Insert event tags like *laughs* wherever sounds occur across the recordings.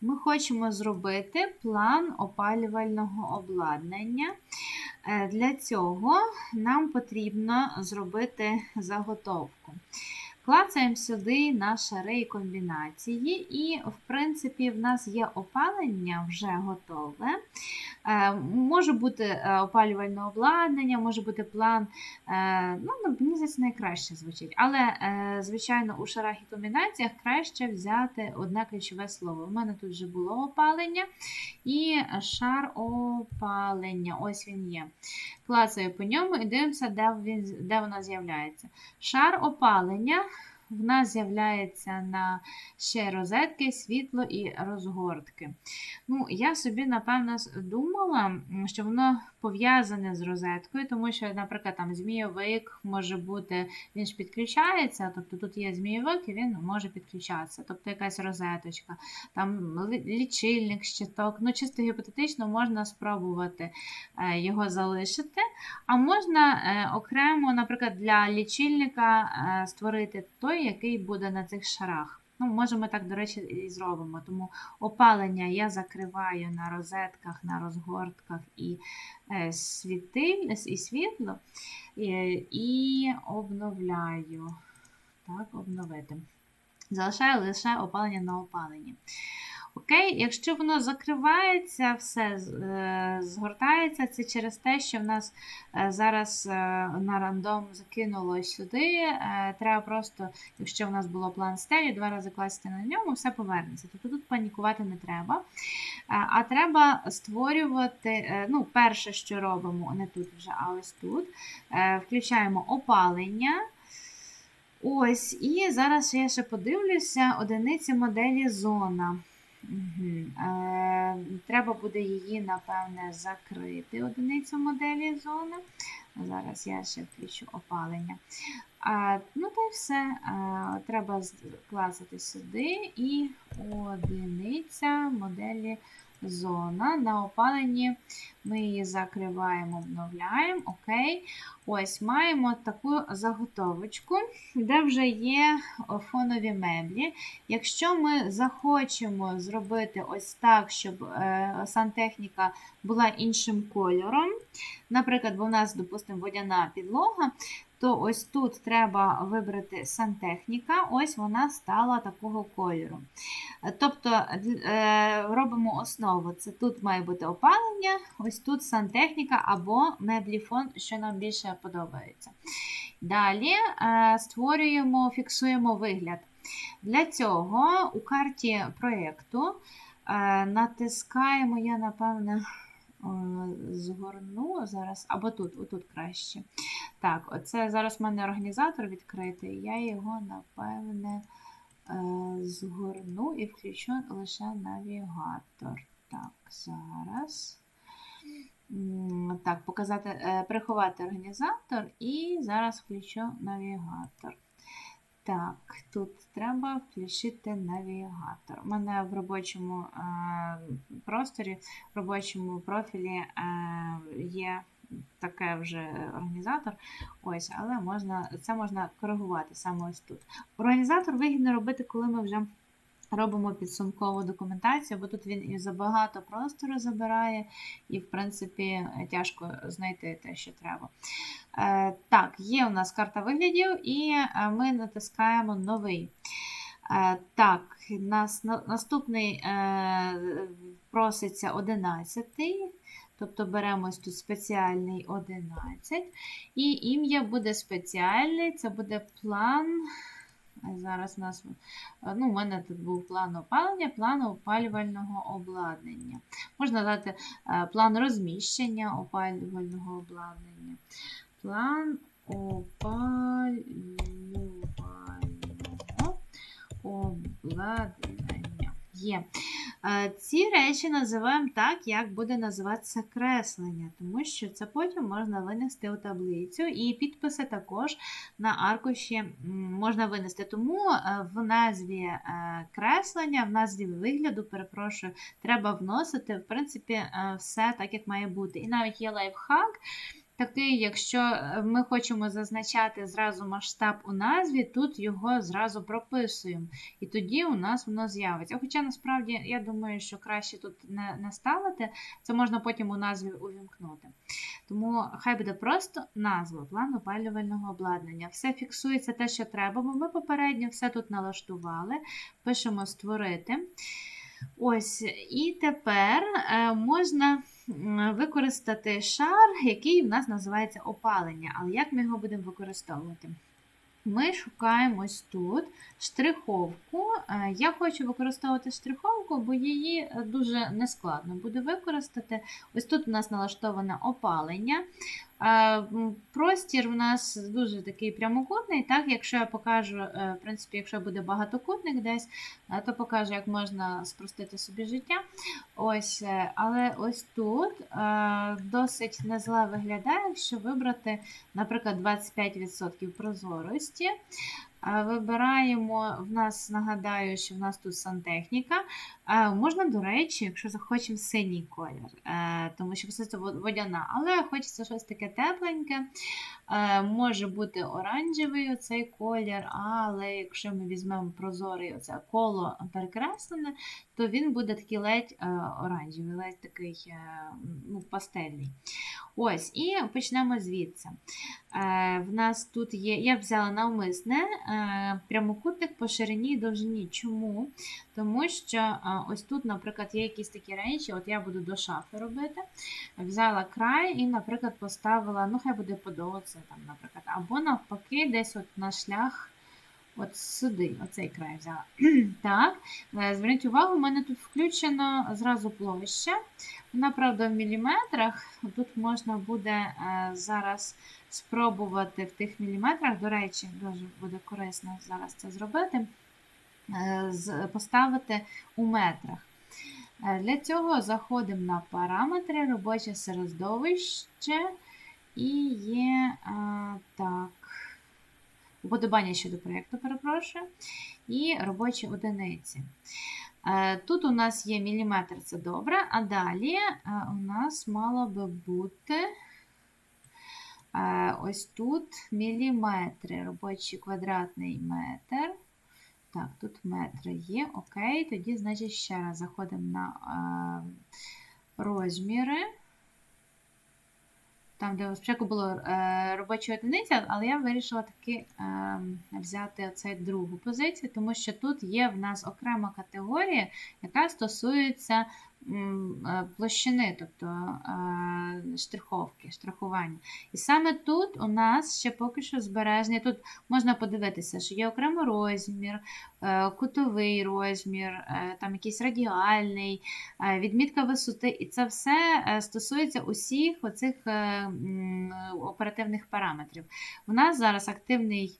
Ми хочемо зробити план опалювального обладнання. Е, Для цього нам потрібно зробити заготовку. Клацаємо сюди наші арей комбінації, і, в принципі, в нас є опалення вже готове. Е, Може бути е, опалювальне обладнання, може бути план. е, Ну, мені здається, найкраще звучить. Але, звичайно, у шарах і комбінаціях краще взяти одне ключове слово. У мене тут вже було опалення і шар опалення. Ось він є. Клацаю по ньому і дивимося, де, він, де вона з'являється. Шар опалення в нас з'являється на ще розетки, світло і розгортки. Ну, Я собі, напевно, думала, що воно пов'язане з розеткою, тому що, наприклад, там змійовик може бути, він ж підключається, тобто тут є змійовик і він може підключатися, тобто якась розеточка, там лічильник, щиток. Ну, чисто гіпотетично можна спробувати е, його залишити. А можна е, окремо, наприклад, для лічильника е, створити той, який буде на цих шарах. Ну, може, ми так, до речі, і зробимо. Тому опалення я закриваю на розетках, на розгортках і е, світиль, і світло, і, обновляю. Так, обновити. Залишаю лише опалення на опаленні. Окей, якщо воно закривається, все е, згортається, це через те, що в нас е, зараз е, на рандом закинуло сюди. Треба просто, якщо в нас було план стелі, два рази класти на ньому, все повернеться. Тобто тут панікувати не треба. А треба створювати, ну, перше, що робимо, не тут вже, а ось тут. Включаємо опалення. Ось, і зараз я ще подивлюся одиниці моделі зона. Е, треба буде її, напевне, закрити одиницю моделі зони. Зараз я ще включу опалення. А, ну та й все. А, треба класити сюди і одиниця моделі зона. На опаленні ми її закриваємо, обновляємо. Окей. Ось маємо таку заготовочку, де вже є фонові меблі. Якщо ми захочемо зробити ось так, щоб е, сантехніка була іншим кольором, наприклад, бо в нас, допустимо, водяна підлога, то ось тут треба вибрати сантехніка, ось вона стала такого кольору. Тобто е, робимо основу. Це тут має бути опалення, ось тут сантехніка або меблі фон, що нам більше подобається. Далі е, створюємо, фіксуємо вигляд. Для цього у карті проєкту е, натискаємо, я напевне згорну зараз, або тут, отут краще. Так, оце зараз в мене організатор відкритий, я його, напевне, е, згорну і включу лише навігатор. Так, зараз. Так, показати, е, приховати організатор і зараз включу навігатор. Так, тут треба включити навігатор. У мене в робочому е, просторі, в робочому профілі є таке вже організатор. Ось, але можна, це можна коригувати саме ось тут. Організатор вигідно робити, коли ми вже робимо підсумкову документацію, бо тут він і забагато простору забирає, і, в принципі, тяжко знайти те, що треба. Е, Так, є у нас карта виглядів, і е, ми натискаємо новий. Е, Так, нас на- наступний проситься 11. Тобто беремо тут спеціальний 11. І ім'я буде спеціальний, це буде план. Зараз у нас е, ну, у мене тут був план опалення, план опалювального обладнання. Можна дати е, план розміщення опалювального обладнання. План опалювального обладнання. Є. Е, Ці речі називаємо так, як буде називатися креслення, тому що це потім можна винести у таблицю, і підписи також на аркуші можна винести. Тому е, в назві е, креслення, в назві вигляду, перепрошую, треба вносити в принципі все так, як має бути. І навіть є лайфхак. Такий, якщо е, ми хочемо зазначати зразу масштаб у назві, тут його зразу прописуємо. І тоді у нас воно з'явиться. Хоча насправді я думаю, що краще тут не, не ставити, це можна потім у назві увімкнути. Тому хай буде просто назва план опалювального обладнання. Все фіксується те, що треба, бо ми попередньо все тут налаштували. Пишемо створити. Ось, і тепер е, можна використати шар, який в нас називається опалення. Але як ми його будемо використовувати? Ми шукаємо ось тут штриховку. Е, Я хочу використовувати штриховку, бо її е, дуже нескладно буде використати. Ось тут у нас налаштоване опалення. Простір у нас дуже такий прямокутний. Так, Якщо я покажу, е, в принципі, якщо буде багатокутник десь, е, то покажу, як можна спростити собі життя. Ось, е, Але ось тут досить незле виглядає, якщо вибрати, наприклад, 25% прозорості. Вибираємо, в нас нагадаю, що в нас тут сантехніка. Можна, до речі, якщо захочемо синій колір, е, тому що все це водяна, але хочеться щось таке тепленьке. Е, Може бути оранжевий оцей колір, але якщо ми візьмемо прозорий оце коло перекреслене, то він буде такий ледь е, оранжевий, ледь такий ну, пастельний. Ось, і почнемо звідси. В нас тут є, я взяла навмисне прямокутник по ширині і довжині. Чому? Тому що е, ось тут, наприклад, є якісь такі речі, от я буду до шафи робити. Взяла край і, наприклад, поставила, ну хай буде подолоце, там, наприклад, або навпаки, десь от на шлях. От сюди, оцей край взяла. *clears throat* так, е, зверніть увагу, у мене тут включено зразу площа. Вона, правда, в міліметрах. Тут можна буде е, зараз спробувати в тих міліметрах. До речі, дуже буде корисно зараз це зробити. е, Поставити у метрах. Для цього заходимо на параметри, робоче середовище і є так, уподобання щодо проєкту, перепрошую, і робочі одиниці. Е, Тут у нас є міліметр, це добре, а далі е, у нас мало би бути е, ось тут міліметри, робочий квадратний метр. Так, тут метри є, окей, тоді, значить, ще раз заходимо на розміри. Там, де спочатку було е, робоча одиниця, але я вирішила таки е, взяти оцей другу позицію, тому що тут є в нас окрема категорія, яка стосується площини, тобто е, штриховки, штрихування. І саме тут у нас ще поки що збережені. Тут можна подивитися, що є окремо розмір, е, кутовий розмір, е, там якийсь радіальний, е, відмітка висоти, і це все е, стосується усіх оцих е, оперативних параметрів. У нас зараз активний.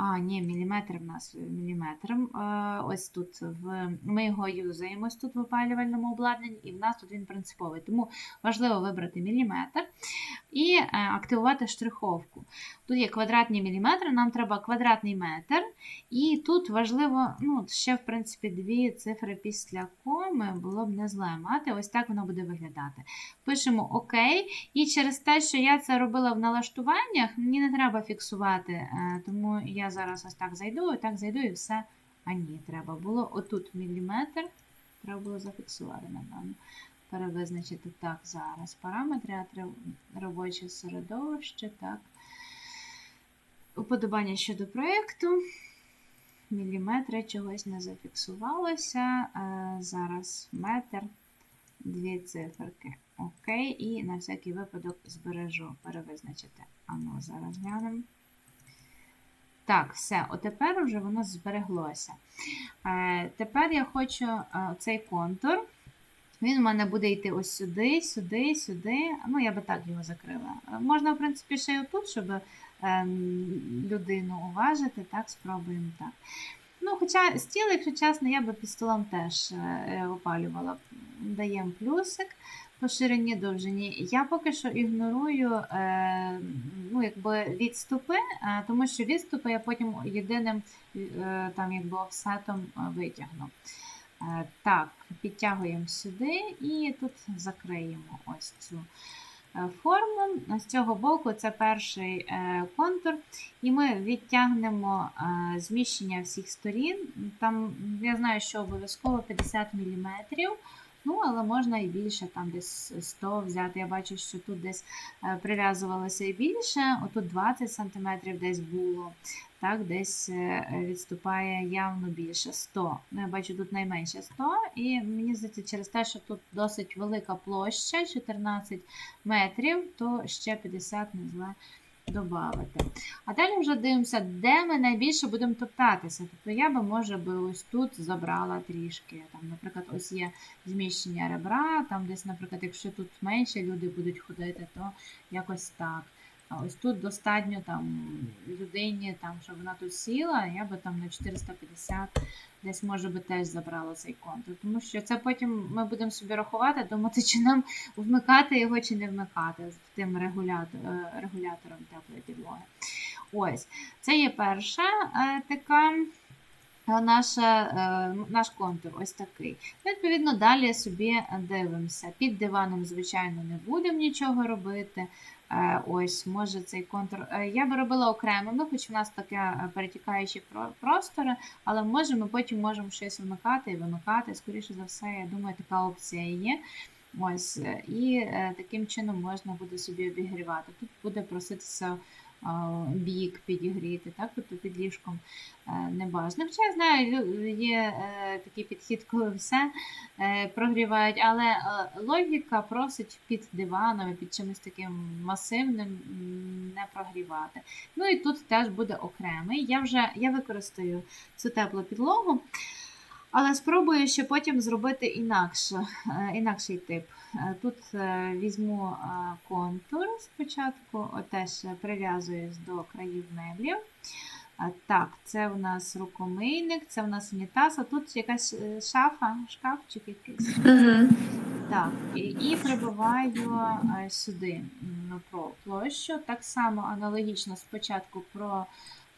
А, ні, міліметр в нас міліметр. е, Ось тут в ми його юзаємо тут в опалювальному обладнанні, і в нас тут він принциповий. Тому важливо вибрати міліметр і е, активувати штриховку. Тут є квадратні міліметри, нам треба квадратний метр. І тут важливо, ну, ще, в принципі, дві цифри після коми було б не зле мати. Ось так воно буде виглядати. Пишемо ОК. І через те, що я це робила в налаштуваннях, мені не треба фіксувати. е, Тому я зараз ось так зайду, і так зайду, і все. А ні, треба було отут міліметр. Треба було зафіксувати, напевно. Перевизначити так зараз. Параметри, а робоче середовище, так. Уподобання щодо проєкту. Міліметри чогось не зафіксувалося. Е, Зараз метр, дві циферки. Окей, і на всякий випадок збережу перевизначити. Ану, зараз глянемо. Так, все, отепер вже воно збереглося. Е, Тепер я хочу е, цей контур. Він у мене буде йти ось сюди, сюди, сюди. Ну, я би так його закрила. Е, Можна, в принципі, ще й отут, щоб ем, людину уважити. Так, спробуємо так. Ну, хоча стіл, якщо чесно, я би під столом теж е, опалювала. Даємо плюсик по ширині довжині. Я поки що ігнорую е, ну, якби відступи, е, тому що відступи я потім єдиним е, там, якби офсетом витягну. Так, підтягуємо сюди і тут закриємо ось цю форму. З цього боку це перший контур, і ми відтягнемо зміщення всіх сторін. Там я знаю, що обов'язково 50 мм. Ну, але можна і більше, там десь 100 взяти. Я бачу, що тут десь е, прив'язувалося і більше, отут 20 см десь було, так, десь е, відступає явно більше 100. Ну, я бачу, тут найменше 100, і мені здається, через те, що тут досить велика площа, 14 метрів, то ще 50 не зле додати. А далі вже дивимося, де ми найбільше будемо топтатися. Тобто я би, може, би ось тут забрала трішки. Там, Наприклад, ось є зміщення ребра, там десь, наприклад, якщо тут менше люди будуть ходити, то якось так. А ось тут достатньо там людині, там, щоб вона тут сіла, я би там на 450 десь, може би, теж забрала цей контур. Тому що це потім ми будемо собі рахувати, думати, чи нам вмикати його, чи не вмикати з тим регулятор, е, регулятором теплої підлоги. Ось, це є перша е, така. е, Наша, наш контур ось такий. Відповідно, далі собі дивимося. Під диваном, звичайно, не будемо нічого робити. Е, Ось, може цей контур. е, Я би робила окремими, хоч у нас таке е, перетікаючі простори, але може ми потім можемо щось вмикати і вимикати. Скоріше за все, я думаю, така опція є. Ось, і таким чином можна буде собі обігрівати. Тут буде проситися бік підігріти, так, тобто під ліжком е, не бажано. Хоча я знаю, є е, такий підхід, коли все е, прогрівають, але логіка просить під диваном, і під чимось таким масивним не прогрівати. Ну і тут теж буде окремий. Я вже я використаю цю теплу підлогу. Але спробую ще потім зробити інакше, е, інакший тип. Е, Тут е, візьму контур спочатку, теж прив'язуюсь до країв меблів. Так, це у нас рукомийник, це у нас унітаз, а тут якась шафа, шкафчик якийсь. Угу. Так, і, і прибиваю сюди про площу. Так само аналогічно спочатку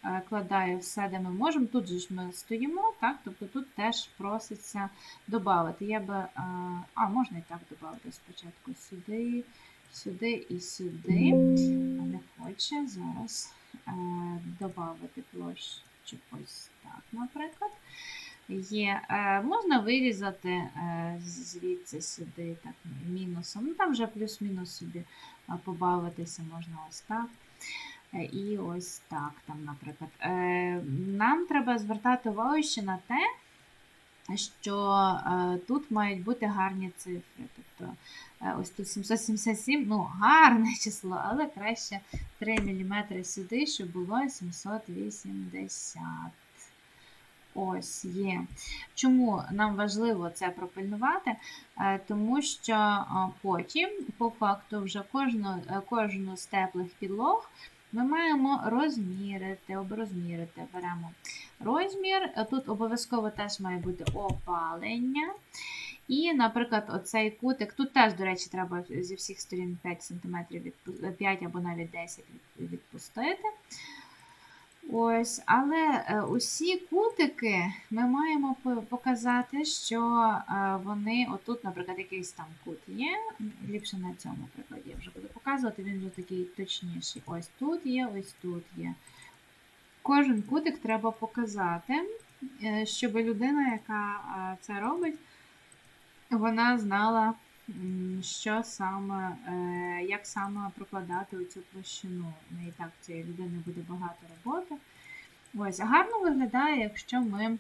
прокладаю все, де ми можемо. Тут же ж ми стоїмо, так, тобто тут теж проситься додати. Я би, е, а, можна і так додати спочатку сюди, сюди і сюди. Не хоче зараз е, додати площу ось так, наприклад. Є, е, можна вирізати е, звідси сюди так, мінусом. Ну, там вже плюс-мінус собі е, побавитися можна ось так. Е, І ось так, там, наприклад. Е, Нам треба звертати увагу ще на те, що е, тут мають бути гарні цифри. Тобто ось тут 777, ну, гарне *laughs* число, але краще 3 мм сюди, щоб було 780. Ось є. Чому нам важливо це пропильнувати? Тому що потім, по факту, вже кожну, кожну з теплих підлог ми маємо розмірити, оброзмірити. Беремо розмір. Тут обов'язково теж має бути опалення. І, наприклад, оцей кутик, тут теж, до речі, треба зі всіх сторін 5 см, 5 або навіть 10 від- відпустити. Ось, але е, усі кутики ми маємо показати, що е, вони, отут, наприклад, якийсь там кут є. Ліпше на цьому прикладі показувати, він вже такий точніший. Ось тут є, ось тут є. Кожен кутик треба показати, е, щоб людина, яка е, це робить, вона знала, що саме, е, як саме прокладати цю площину. Ну, і так цієї людини буде багато роботи. Ось, гарно виглядає, якщо ми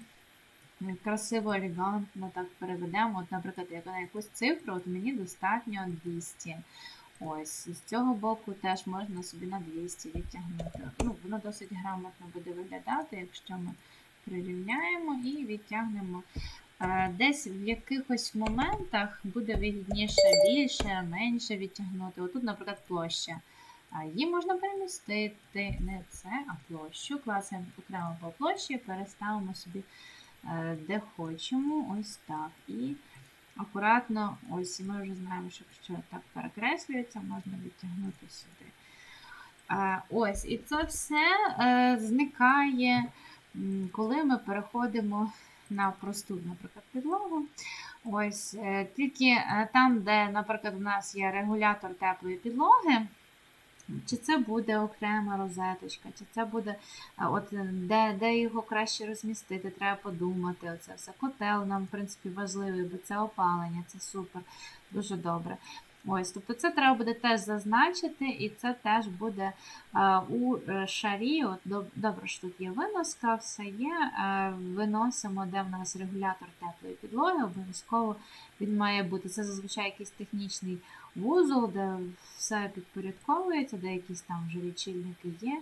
красиво, елегантно так переведемо. От, наприклад, як на якусь цифру, от мені достатньо 200. Ось, з цього боку теж можна собі на 200 відтягнути. Ну, воно досить грамотно буде виглядати, якщо ми прирівняємо і відтягнемо. Е, Десь в якихось моментах буде вигідніше більше, менше відтягнути. Отут, наприклад, площа. Її можна перемістити не це, а площу. Класимо окремо по площі, переставимо собі е, де хочемо. Ось так. І акуратно, ось ми вже знаємо, що якщо так перекреслюється, можна відтягнути сюди. Е, Ось, і це все е, зникає, коли ми переходимо на просту, наприклад, підлогу. Ось е, тільки там, де, наприклад, у нас є регулятор теплої підлоги, чи це буде окрема розеточка, чи це буде от, е, де, де його краще розмістити, треба подумати. Оце все. Котел нам, в принципі, важливий, бо це опалення, це супер, дуже добре. Ось, тобто це треба буде теж зазначити, і це теж буде у е, шарі. От, добре, що тут є виноска, все є. Виносимо, де в нас регулятор теплої підлоги, обов'язково він має бути. Це зазвичай якийсь технічний вузол, де все підпорядковується, де якісь там вже лічильники є.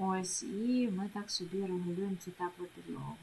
Ось, і ми так собі регулюємо цю теплу підлогу.